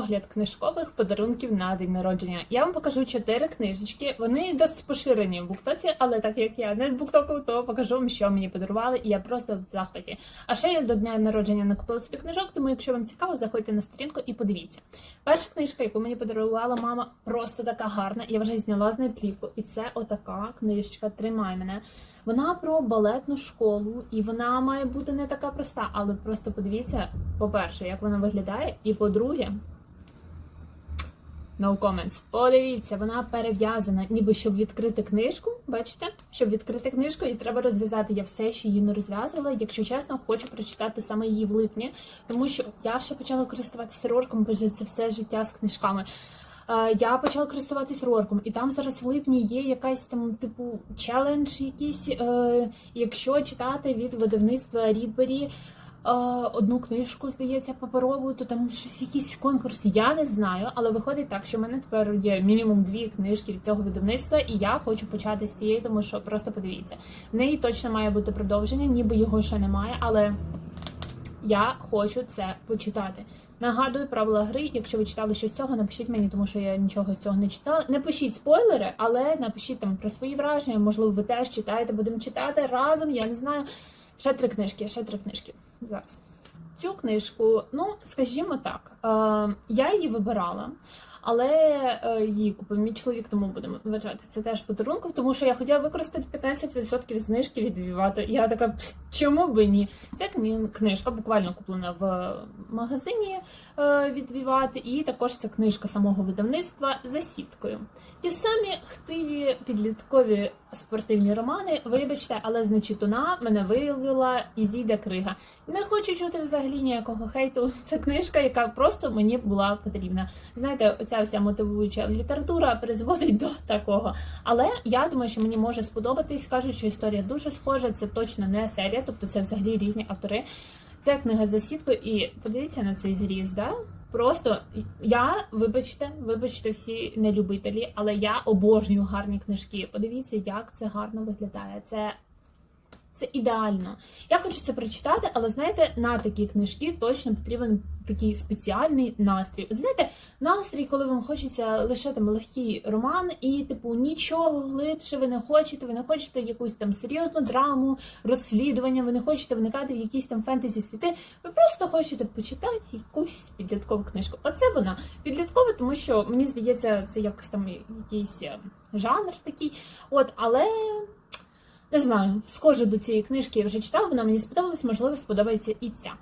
огляд книжкових подарунків на день народження. Я вам покажу чотири книжечки. Вони досить поширені в буктоці, але так як я не з буктоку, то покажу вам, що мені подарували, і я просто в захваті. А ще я до дня народження накупила собі книжок, тому якщо вам цікаво, заходьте на сторінку і подивіться. Перша книжка, яку мені подарувала мама, просто така гарна. Я вже зняла з неї плівку, і це отака книжечка Тримай мене. Вона про балетну школу, і вона має бути не така проста, але просто подивіться, по-перше, як вона виглядає, і по-друге, no comments. Подивіться, вона перев'язана, ніби щоб відкрити книжку. Бачите? Щоб відкрити книжку, і треба розв'язати. Я все ще її не розв'язувала. Якщо чесно, хочу прочитати саме її в липні, тому що я ще почала користуватися рорком, бо це все життя з книжками. Е, Я почала користуватись рорком, і там зараз в липні є якась там типу челендж, якийсь, е, якщо читати від видавництва Рідбері одну книжку, здається, паперову, то там щось якийсь конкурс. Я не знаю, але виходить так, що в мене тепер є мінімум дві книжки від цього видавництва, і я хочу почати з цієї, тому що просто подивіться. В неї точно має бути продовження, ніби його ще немає, але я хочу це почитати. Нагадую правила гри. Якщо ви читали щось цього, напишіть мені, тому що я нічого з цього не читала. Не пишіть спойлери, але напишіть там про свої враження. Можливо, ви теж читаєте, будемо читати разом. Я не знаю. Ще три книжки, ще три книжки. Зараз. Цю книжку, ну скажімо так, е, я її вибирала. Але е, її купив мій чоловік, тому будемо вважати це теж подарунком, тому що я хотіла використати 15% знижки від Вівато. Я така, чому би ні? Це книжка, буквально куплена в магазині е, від Вівати, і також це книжка самого видавництва за сіткою. Ті самі хтиві підліткові спортивні романи, вибачте, але з нечитуна мене виявила Ізіда Крига. Не хочу чути взагалі ніякого хейту. Це книжка, яка просто мені була потрібна. Знаєте, оця вся мотивуюча література призводить до такого. Але я думаю, що мені може сподобатись. Кажуть, що історія дуже схожа. Це точно не серія, тобто це взагалі різні автори. Це книга за сіткою, і подивіться на цей зріз, да? Просто я, вибачте, вибачте всі нелюбителі, але я обожнюю гарні книжки. Подивіться, як це гарно виглядає. Це, це ідеально. Я хочу це прочитати, але знаєте, на такі книжки точно потрібен такий спеціальний настрій. От знаєте, настрій, коли вам хочеться лише там легкий роман, і типу нічого глибше ви не хочете, ви не хочете якусь там серйозну драму, розслідування, ви не хочете вникати в якісь там фентезі світи. Ви просто хочете почитати якусь підліткову книжку. Оце вона підліткова, тому що мені здається, це якось там якийсь е, жанр такий. От, але. Не знаю, схоже до цієї книжки я вже читала, вона мені сподобалась, можливо, сподобається і ця.